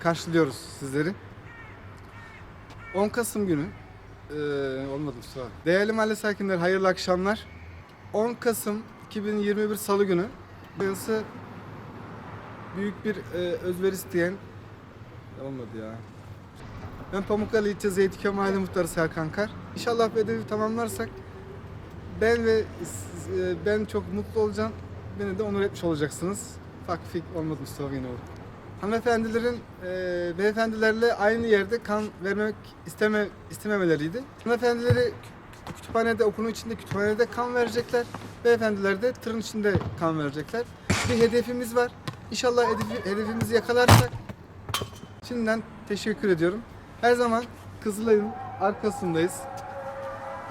karşılıyoruz sizleri. 10 Kasım günü e, olmadı Mustafa. Değerli mahalle sakinleri hayırlı akşamlar. 10 Kasım 2021 Salı günü burası büyük bir e, özveri isteyen olmadı ya. Ben Pamukkale ilçe Zeytiköy Mahalle Muhtarı Serkan Kar. İnşallah bedevi tamamlarsak ben ve e, ben çok mutlu olacağım. Beni de onur etmiş olacaksınız. Fakfik olmadı Mustafa yine oldu. Hanımefendilerin e, beyefendilerle aynı yerde kan vermek isteme istememeleriydi. Hanımefendileri kü- kütüphanede, okulun içinde kütüphanede kan verecekler. Beyefendiler de tırın içinde kan verecekler. Bir hedefimiz var. İnşallah hedefi- hedefimizi yakalarsak şimdiden teşekkür ediyorum. Her zaman Kızılay'ın arkasındayız.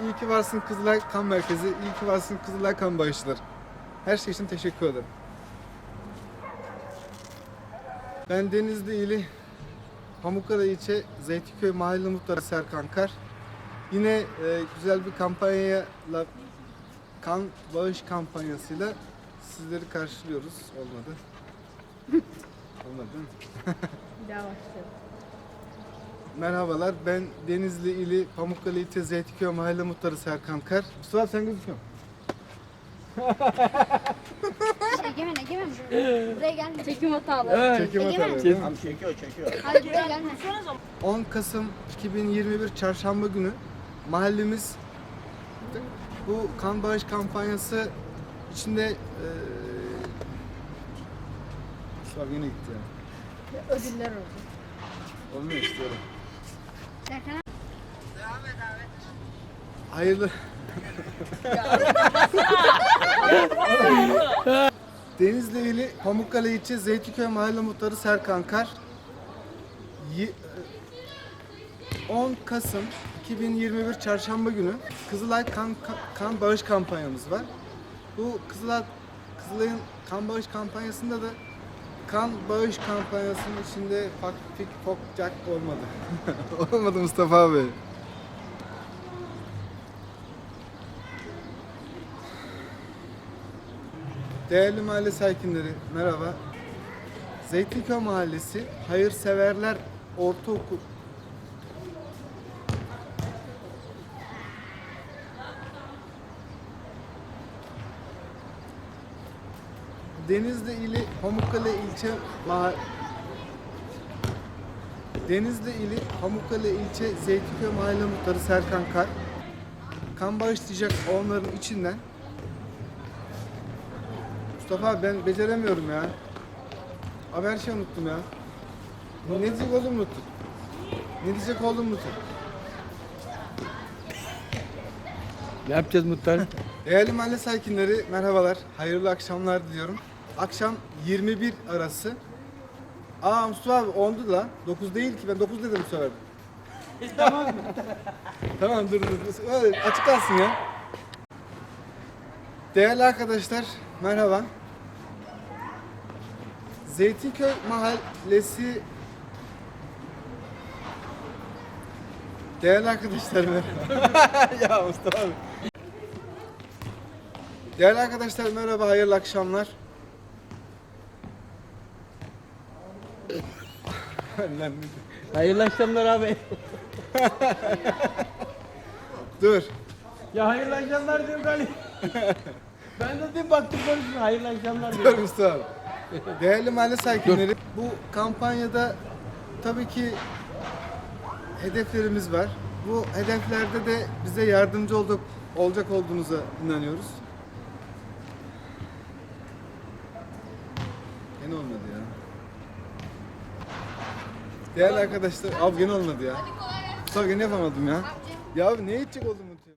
İyi ki varsın Kızılay Kan Merkezi, iyi ki varsın Kızılay Kan Bağışçıları. Her şey için teşekkür ederim. Ben Denizli ili Pamukkale ilçe Zeytinköy Mahalle Muhtarı Serkan Kar. Yine e, güzel bir kampanyayla kan bağış kampanyasıyla sizleri karşılıyoruz. Olmadı. Olmadı değil mi? Bir daha başlayalım. Merhabalar, ben Denizli ili Pamukkale ilçe Zeytinköy Mahalle Muhtarı Serkan Kar. Mustafa sen gözüküyorsun. Egemen, Egemen buraya, buraya gelme. Çekim hataları. Çekim Egemen. Tam çekiyor çekiyor. Hayır buraya gelme. 10 Kasım 2021 Çarşamba günü mahallemiz bu kan bağış kampanyası içinde eee Mustafa yine gitti ya. Ödüller oldu. Olmuyor istiyorum. Serkan Hayırlı. Denizli ili Pamukkale ilçe Zeytinköy Mahalle Muhtarı Serkan Kar. Yi- 10 Kasım 2021 Çarşamba günü Kızılay kan, kan bağış kampanyamız var. Bu Kızılay Kızılay'ın kan bağış kampanyasında da kan bağış kampanyasının içinde faktik fokcak olmadı. olmadı Mustafa abi. Değerli mahalle sakinleri merhaba. Zeytinköy Mahallesi Hayırseverler Ortaokul Denizli ili Pamukkale ilçe maha- Denizli ili Pamukkale ilçe Zeytinköy Mahalle Muhtarı Serkan Kar kan bağışlayacak onların içinden Mustafa abi ben beceremiyorum ya. Abi her şeyi unuttum ya. Ne diyecek oldum unuttum. Ne diyecek oldum unuttum. Ne yapacağız muhtar? Değerli mahalle sakinleri merhabalar. Hayırlı akşamlar diliyorum. Akşam 21 arası. Aa Mustafa abi 10'du la. 9 değil ki ben 9 dedim bu sefer. tamam mı? tamam dur dur. dur. Öyle Açık kalsın ya. Değerli arkadaşlar merhaba. Zeytinköy Mahallesi Değerli arkadaşlar merhaba. ya Mustafa abi. Değerli arkadaşlar merhaba, hayırlı akşamlar. Hayırlı akşamlar abi. Dur. Ya hayırlı akşamlar diyorum galiba. ben de dedim baktım konuşma hayırlı akşamlar diyorum. Mustafa. Değerli mahalle sakinleri, bu kampanyada tabii ki hedeflerimiz var. Bu hedeflerde de bize yardımcı olduk, olacak olduğunuza inanıyoruz. Gene olmadı ya. Değerli arkadaşlar, abi gene olmadı ya. Mustafa gene yapamadım ya. Ya abi ne edecek oldum